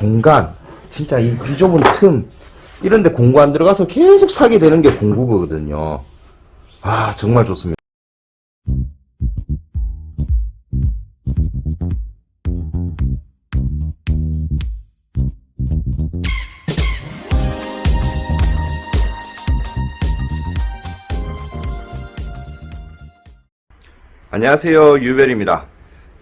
공간, 진짜 이 비좁은 틈, 이런 데 공구 안 들어가서 계속 사게 되는 게 공구거든요. 아, 정말 좋습니다. 안녕하세요 유별입니다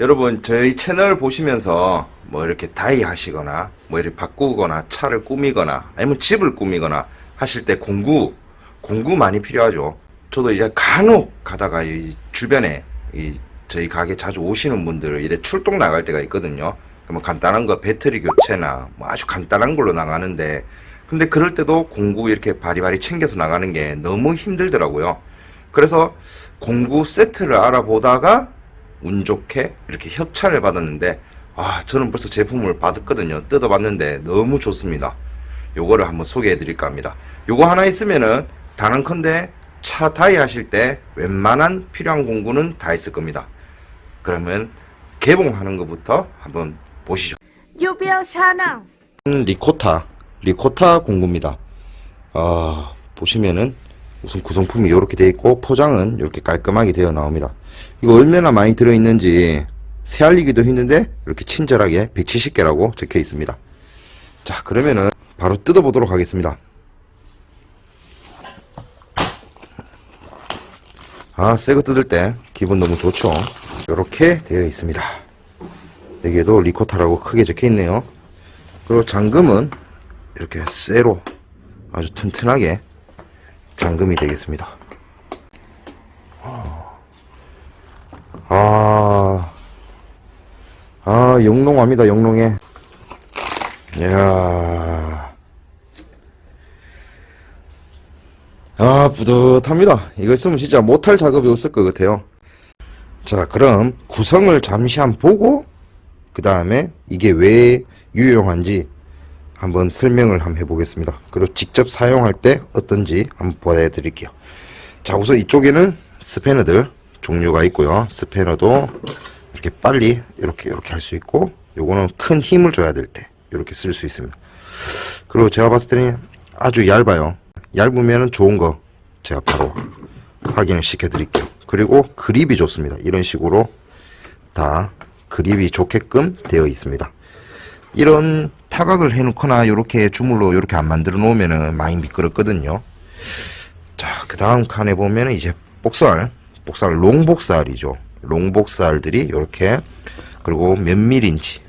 여러분 저희 채널 보시면서 뭐 이렇게 다이 하시거나 뭐 이렇게 바꾸거나 차를 꾸미거나 아니면 집을 꾸미거나 하실 때 공구 공구 많이 필요하죠. 저도 이제 간혹 가다가 이 주변에 이 저희 가게 자주 오시는 분들 이래 출동 나갈 때가 있거든요. 그러면 간단한 거 배터리 교체나 뭐 아주 간단한 걸로 나가는데 근데 그럴 때도 공구 이렇게 바리바리 챙겨서 나가는 게 너무 힘들더라고요. 그래서 공구 세트를 알아보다가 운 좋게 이렇게 협찬을 받았는데 아 저는 벌써 제품을 받았거든요. 뜯어봤는데 너무 좋습니다. 요거를 한번 소개해 드릴까 합니다. 요거 하나 있으면은 단언컨대 차 다이 하실 때 웬만한 필요한 공구는 다 있을 겁니다. 그러면 개봉하는 것부터 한번 보시죠. 유비어 샤낭. 리코타 리코타 공구입니다. 아 보시면은 우선 구성품이 이렇게 되어 있고 포장은 이렇게 깔끔하게 되어 나옵니다. 이거 얼마나 많이 들어있는지 세알리기도 힘든데 이렇게 친절하게 170개라고 적혀 있습니다. 자 그러면은 바로 뜯어 보도록 하겠습니다. 아 새거 뜯을 때 기분 너무 좋죠? 이렇게 되어 있습니다. 여기에도 리코타라고 크게 적혀 있네요. 그리고 잠금은 이렇게 쇠로 아주 튼튼하게 잠금이 되겠습니다. 아, 아, 영롱합니다, 영롱해. 이야. 아, 뿌듯합니다. 이거 있으면 진짜 못할 작업이 없을 것 같아요. 자, 그럼 구성을 잠시 한번 보고, 그 다음에 이게 왜 유용한지 한번 설명을 한번 해보겠습니다. 그리고 직접 사용할 때 어떤지 한번 보여드릴게요. 자, 우선 이쪽에는 스패너들 종류가 있고요. 스패너도 이렇게 빨리 이렇게 이렇게 할 수 있고, 요거는 큰 힘을 줘야 될 때 이렇게 쓸 수 있습니다. 그리고 제가 봤을 때는 아주 얇아요. 얇으면 좋은 거 제가 바로 확인을 시켜드릴게요. 그리고 그립이 좋습니다. 이런 식으로 다 그립이 좋게끔 되어 있습니다. 이런 타각을 해놓거나 이렇게 주물로 이렇게 안 만들어 놓으면은 많이 미끄럽거든요. 자, 그 다음 칸에 보면은 이제 복살, 복살 롱복살이죠. 롱복살들이 이렇게 그리고 몇 밀인지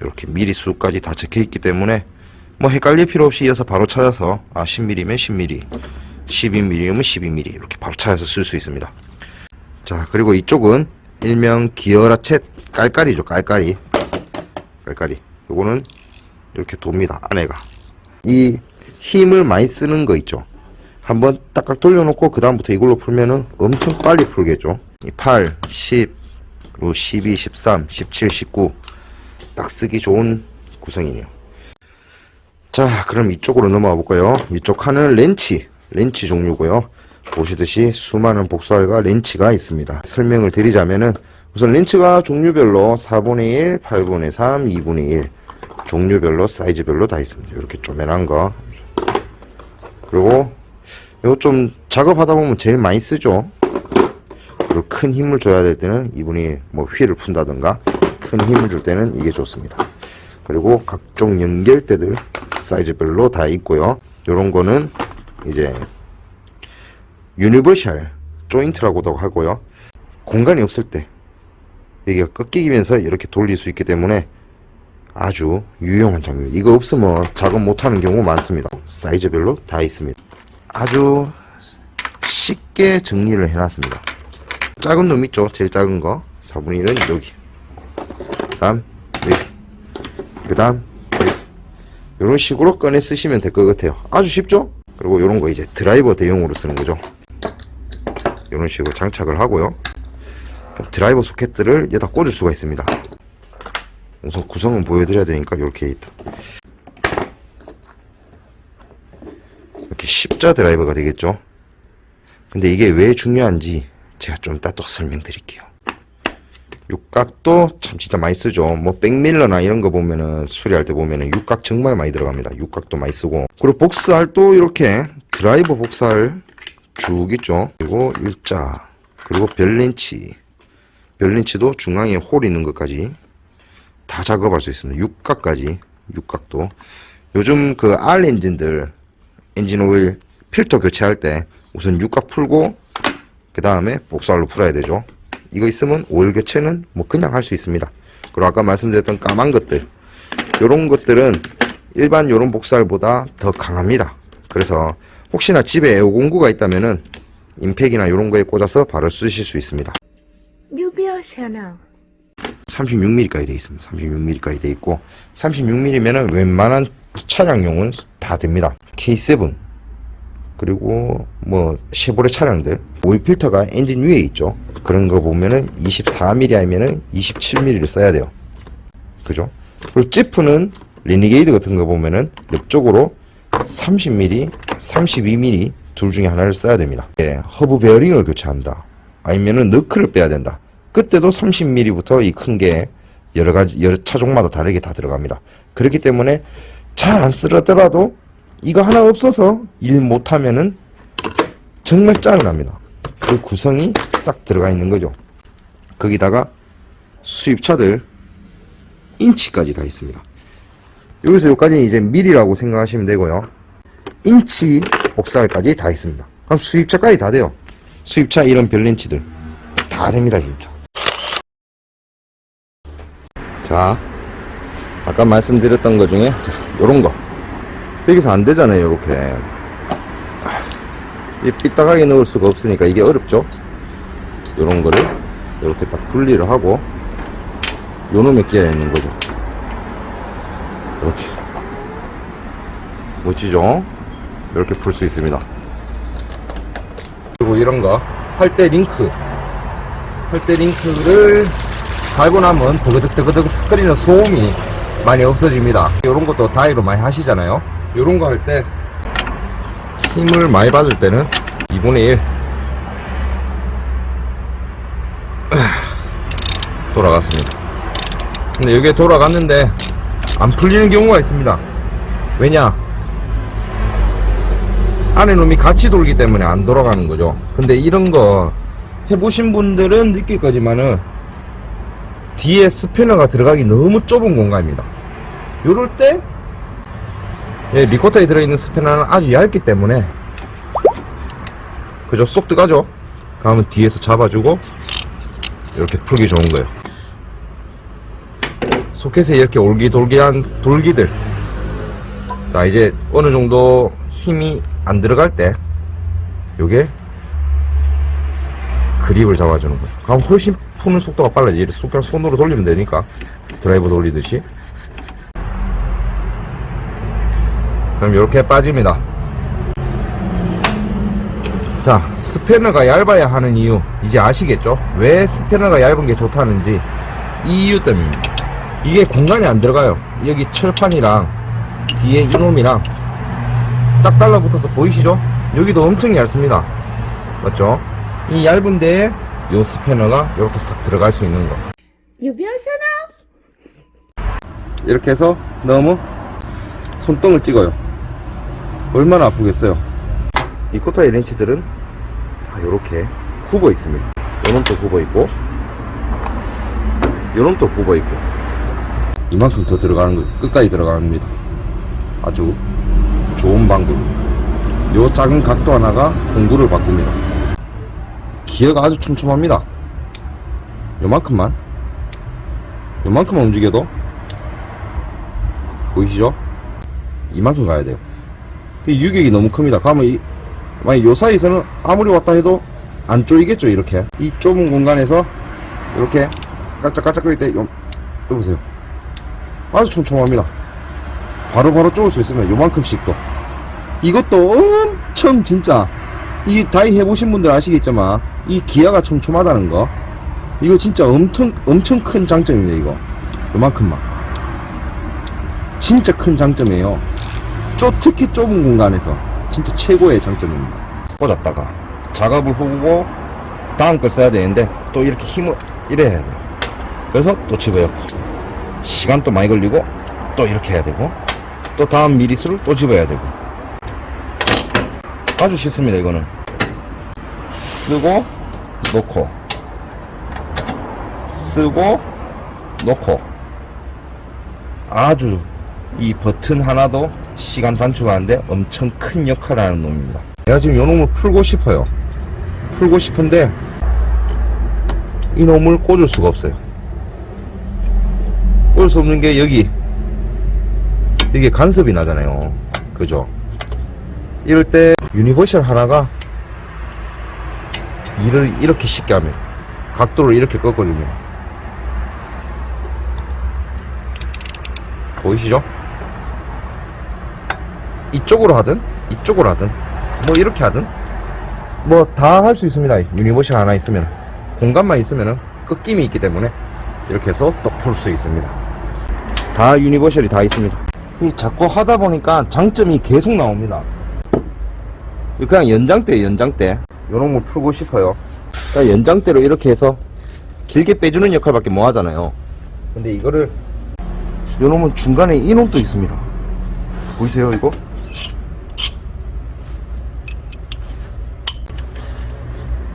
이렇게 미리 수까지 다 적혀 있기 때문에 뭐 헷갈릴 필요 없이 이어서 바로 찾아서 아 10mm면 10mm, 12mm면 12mm 이렇게 바로 찾아서 쓸 수 있습니다. 자, 그리고 이쪽은 일명 기어라쳇 깔깔이죠, 깔깔이. 깔깔이. 요거는 이렇게 돕니다. 안에가. 이 힘을 많이 쓰는 거 있죠. 한번 딱딱 돌려놓고 그 다음부터 이걸로 풀면은 엄청 빨리 풀겠죠. 이 8, 10, 그리고 12, 13, 17, 19. 딱 쓰기 좋은 구성이네요. 자, 그럼 이쪽으로 넘어가 볼까요? 이쪽 칸은 렌치, 렌치 종류고요. 보시듯이 수많은 복사알과 렌치가 있습니다. 설명을 드리자면은 우선 렌치가 종류별로 4분의 1, 8분의 3, 2분의 1 종류별로 사이즈별로 다 있습니다. 이렇게 쪼매난 거 그리고 이거 좀 작업하다 보면 제일 많이 쓰죠. 그리고 큰 힘을 줘야 될 때는 2분의 1, 뭐 휠을 푼다든가 큰 힘을 줄 때는 이게 좋습니다. 그리고 각종 연결대들 사이즈별로 다 있고요. 요런 거는 이제 유니버셜 조인트라고도 하고요. 공간이 없을 때 여기가 꺾이면서 이렇게 돌릴 수 있기 때문에 아주 유용한 장비입니다. 이거 없으면 작업 못하는 경우 많습니다. 사이즈별로 다 있습니다. 아주 쉽게 정리를 해놨습니다. 작은 놈 있죠? 제일 작은 거 4분의 1은 여기 그 다음 여기 그 다음 여기 이런 식으로 꺼내 쓰시면 될 것 같아요. 아주 쉽죠? 그리고 이런 거 이제 드라이버 대용으로 쓰는 거죠. 이런 식으로 장착을 하고요. 드라이버 소켓들을 여기다 꽂을 수가 있습니다. 우선 구성은 보여드려야 되니까 이렇게 있다. 이렇게 십자 드라이버가 되겠죠. 근데 이게 왜 중요한지 제가 좀또 설명드릴게요. 육각도 참 진짜 많이 쓰죠. 뭐 백밀러나 이런 거 보면은 수리할 때 보면은 육각 정말 많이 들어갑니다. 육각도 많이 쓰고 그리고 복사할도 이렇게 드라이버 복사할 쭉 있죠. 그리고 일자 그리고 별린치 별린치도 중앙에 홀 있는 것까지 다 작업할 수 있습니다. 육각까지 육각도 요즘 그 R 엔진들 엔진 오일 필터 교체할 때 우선 육각 풀고 그 다음에 복사로 풀어야 되죠. 이거 있으면 오일 교체는 뭐 그냥 할 수 있습니다. 그리고 아까 말씀드렸던 까만 것들 요런 것들은 일반 요런 복살보다 더 강합니다. 그래서 혹시나 집에 에어공구가 있다면은 임팩이나 요런 거에 꽂아서 바로 쓰실 수 있습니다. 유비어 채널 36mm까지 돼 있습니다. 36mm까지 돼 있고 36mm면은 웬만한 차량용은 다 됩니다. K7 그리고 뭐 쉐보레 차량들 오일 필터가 엔진 위에 있죠. 그런 거 보면은 24mm 아니면은 27mm를 써야 돼요. 그죠? 그리고 지프는 리니게이드 같은 거 보면은 옆쪽으로 30mm, 32mm 둘 중에 하나를 써야 됩니다. 예, 허브 베어링을 교체한다. 아니면은 너클을 빼야 된다. 그때도 30mm부터 이 큰 게 여러 가지 여러 차종마다 다르게 다 들어갑니다. 그렇기 때문에 잘 안 쓰더라도 이거 하나 없어서 일 못하면은 정말 짜증납니다. 그 구성이 싹 들어가 있는 거죠. 거기다가 수입차들 인치까지 다 있습니다. 여기서 여기까지 이제 밀이라고 생각하시면 되고요. 인치 복살까지 다 있습니다. 그럼 수입차까지 다 돼요. 수입차 이런 별렌치들 다 됩니다, 진짜. 자, 아까 말씀드렸던 것 중에 자, 요런 거 여기서 안 되잖아요, 요렇게. 이 삐딱하게 넣을 수가 없으니까 이게 어렵죠. 요런 거를 이렇게 딱 분리를 하고 요 놈에 끼어 있는 거죠. 이렇게 멋지죠? 이렇게 풀 수 있습니다. 그리고 이런 거 할 때 링크 할 때 링크를 달고 나면 드그득드그득 스크리는 소음이 많이 없어집니다. 이런 것도 다이로 많이 하시잖아요. 이런 거 할 때 힘을 많이 받을 때는 2분의 1 돌아갔습니다. 근데 여기에 돌아갔는데 안 풀리는 경우가 있습니다. 왜냐? 안에 놈이 같이 돌기 때문에 안 돌아가는 거죠. 근데 이런 거 해보신 분들은 느낄 거지만은 뒤에 스패너가 들어가기 너무 좁은 공간입니다. 요럴 때 예, 리코터에 들어있는 스패너는 아주 얇기 때문에 그죠? 쏙 들어가죠? 그러면 뒤에서 잡아주고 이렇게 풀기 좋은 거예요. 소켓에 이렇게 올기돌기한 돌기들 자 이제 어느 정도 힘이 안 들어갈 때 요게 그립을 잡아주는 거예요 그럼 훨씬 푸는 속도가 빨라지 이렇게 쏙 그냥 손으로 돌리면 되니까 드라이버 돌리듯이 그럼 이렇게 빠집니다 자 스패너가 얇아야 하는 이유 이제 아시겠죠 왜 스패너가 얇은 게 좋다는지 이 이유 때문입니다 이게 공간이 안 들어가요. 여기 철판이랑 뒤에 이놈이랑 딱 달라붙어서 보이시죠? 여기도 엄청 얇습니다. 맞죠? 이 얇은 데에 요 스패너가 이렇게 싹 들어갈 수 있는 거. 채널 이렇게 해서 너무 손등을 찍어요. 얼마나 아프겠어요? 이 코타이 렌치들은 다 이렇게 굽어 있습니다. 요놈도 굽어 있고, 요놈도 굽어 있고, 이만큼 더 들어가는 거, 끝까지 들어갑니다. 아주 좋은 방법. 요 작은 각도 하나가 공구를 바꿉니다. 기어가 아주 촘촘합니다. 요만큼만. 요만큼만 움직여도 보이시죠? 이만큼 가야 돼요. 이 유격이 너무 큽니다. 그러면 이, 만약 요 사이에서는 아무리 왔다 해도 안 쪼이겠죠, 이렇게. 이 좁은 공간에서 이렇게 깔짝깔짝거릴 때, 요, 요 보세요. 아주 촘촘합니다. 바로바로 쪼을 수 있으면 요만큼씩도. 이것도 엄청 진짜, 이 다이 해보신 분들 아시겠지만, 이 기아가 촘촘하다는 거. 이거 진짜 엄청, 엄청 큰 장점입니다, 이거. 요만큼만. 진짜 큰 장점이에요. 쪼, 특히 좁은 공간에서 진짜 최고의 장점입니다. 꽂았다가 작업을 후고 다음 걸 써야 되는데 또 이렇게 힘을 이래 해야 돼요. 그래서 또 집어넣고 시간 또 많이 걸리고 또 이렇게 해야 되고 또 다음 미리수를 또 집어야 되고 아주 쉽습니다 이거는 쓰고 놓고 쓰고 놓고. 아주 이 버튼 하나도 시간 단축하는데 엄청 큰 역할을 하는 놈입니다. 내가 지금 이 놈을 풀고 싶어요. 풀고 싶은데 이 놈을 꽂을 수가 없어요. 꽂을 수 없는 게 여기 이게 간섭이 나잖아요. 그죠? 이럴 때 유니버셜 하나가 일을 이렇게 쉽게 하면 각도를 이렇게 꺾거든요. 보이시죠? 이쪽으로 하든 이쪽으로 하든 뭐 이렇게 하든 뭐 다 할 수 있습니다. 유니버셜 하나 있으면 공간만 있으면 꺾임이 있기 때문에 이렇게 해서 또 풀 수 있습니다. 다 유니버셜이 다 있습니다. 이 자꾸 하다 보니까 장점이 계속 나옵니다. 이 그냥 연장대 연장대 요놈을 풀고 싶어요. 그러니까 연장대로 이렇게 해서 길게 빼주는 역할밖에 못 하잖아요. 근데 이거를 요놈은 중간에 이놈도 있습니다. 보이세요 이거?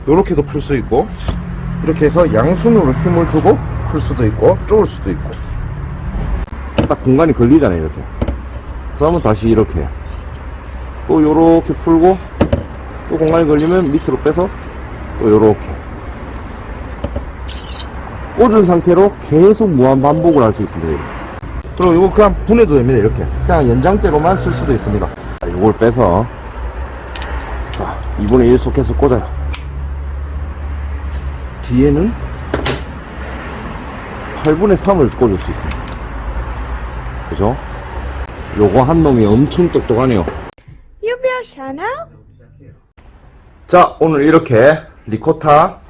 요렇게도 풀 수 있고 이렇게 해서 양손으로 힘을 주고 풀 수도 있고 쪼을 수도 있고. 딱 공간이 걸리잖아요 이렇게. 그러면 다시 이렇게 또 요렇게 풀고 또 공간이 걸리면 밑으로 빼서 또 요렇게 꽂은 상태로 계속 무한 반복을 할 수 있습니다. 그리고 이거 그냥 분해도 됩니다 이렇게 그냥 연장대로만 쓸 수도 있습니다 자, 이걸 빼서 자 2분의 1 속해서 꽂아요 뒤에는 8분의 3을 꽂을 수 있습니다 그죠? 요거 한 놈이 엄청 똑똑하네요 유별샤나? 자 오늘 이렇게 리코타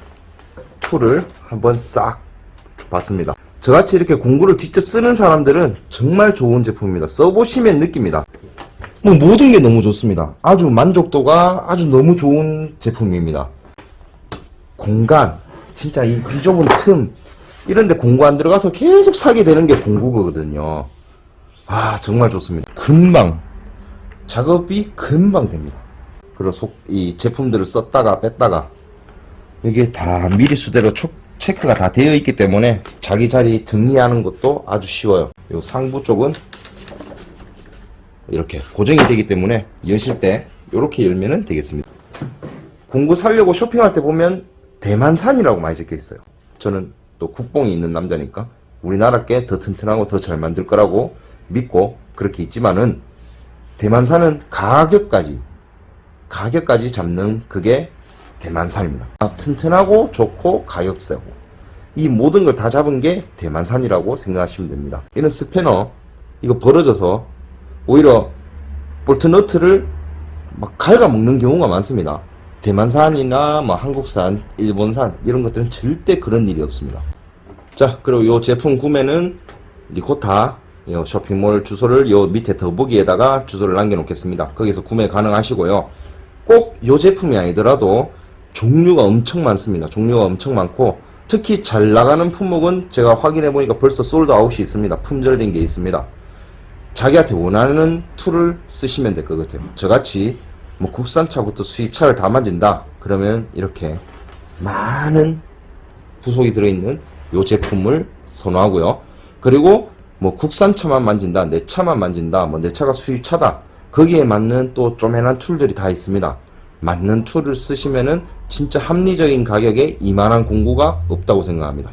툴을 한번 싹 봤습니다. 저같이 이렇게 공구를 직접 쓰는 사람들은 정말 좋은 제품입니다. 써보시면 느낍니다. 뭐 모든 게 너무 좋습니다. 아주 만족도가 아주 너무 좋은 제품입니다. 공간 진짜 이 비좁은 틈 이런데 공구 안 들어가서 계속 사게 되는 게 공구거든요. 아 정말 좋습니다. 금방 작업이 금방 됩니다 그리고 속, 이 제품들을 썼다가 뺐다가 이게 다 미리 수대로 촉, 체크가 다 되어 있기 때문에 자기 자리 정리하는 것도 아주 쉬워요. 요 상부 쪽은 이렇게 고정이 되기 때문에 여실 때 이렇게 열면은 되겠습니다. 공구 사려고 쇼핑할 때 보면 대만산이라고 많이 적혀 있어요. 저는 또 국뽕이 있는 남자니까 우리나라 게 더 튼튼하고 더 잘 만들 거라고 믿고 그렇게 있지만은 대만산은 가격까지 가격까지 잡는 그게 대만산입니다. 아, 튼튼하고 좋고 가격 세고 이 모든 걸 다 잡은 게 대만산이라고 생각하시면 됩니다. 이런 스패너 이거 벌어져서 오히려 볼트 너트를 막 갉아먹는 경우가 많습니다. 대만산이나 뭐 한국산, 일본산 이런 것들은 절대 그런 일이 없습니다. 자, 그리고 이 제품 구매는 리코타 요 쇼핑몰 주소를 요 밑에 더보기에다가 주소를 남겨놓겠습니다. 거기서 구매 가능하시고요. 꼭요 제품이 아니더라도 종류가 엄청 많습니다. 종류가 엄청 많고 특히 잘 나가는 품목은 제가 확인해 보니까 벌써 솔드 아웃이 있습니다. 품절된 게 있습니다. 자기한테 원하는 툴을 쓰시면 될 것 같아요. 저같이 뭐 국산차부터 수입차를 다 만진다. 그러면 이렇게 많은 부속이 들어있는 요 제품을 선호하고요. 그리고 뭐 국산차만 만진다, 내 차만 만진다, 뭐 내 차가 수입차다. 거기에 맞는 또 쪼매난 툴들이 다 있습니다. 맞는 툴을 쓰시면은 진짜 합리적인 가격에 이만한 공구가 없다고 생각합니다.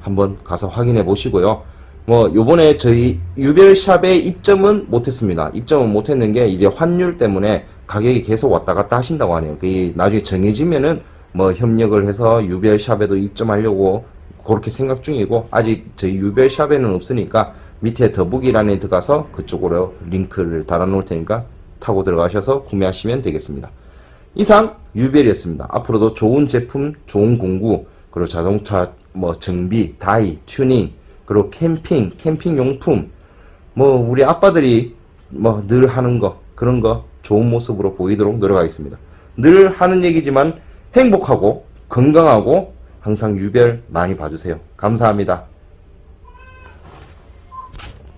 한번 가서 확인해 보시고요. 뭐 요번에 저희 유별샵에 입점은 못했습니다. 입점은 못했는 게 이제 환율 때문에 가격이 계속 왔다 갔다 하신다고 하네요. 그게 나중에 정해지면은 뭐 협력을 해서 유별샵에도 입점하려고 그렇게 생각 중이고 아직 저희 유별샵에는 없으니까 밑에 더보기란에 들어가서 그쪽으로 링크를 달아 놓을 테니까 타고 들어가셔서 구매하시면 되겠습니다. 이상 유별이었습니다. 앞으로도 좋은 제품, 좋은 공구, 그리고 자동차 뭐 정비, 다이, 튜닝, 그리고 캠핑, 캠핑 용품, 뭐 우리 아빠들이 뭐 늘 하는 거 그런 거 좋은 모습으로 보이도록 노력하겠습니다. 늘 하는 얘기지만 행복하고 건강하고 항상 유별 많이 봐주세요. 감사합니다.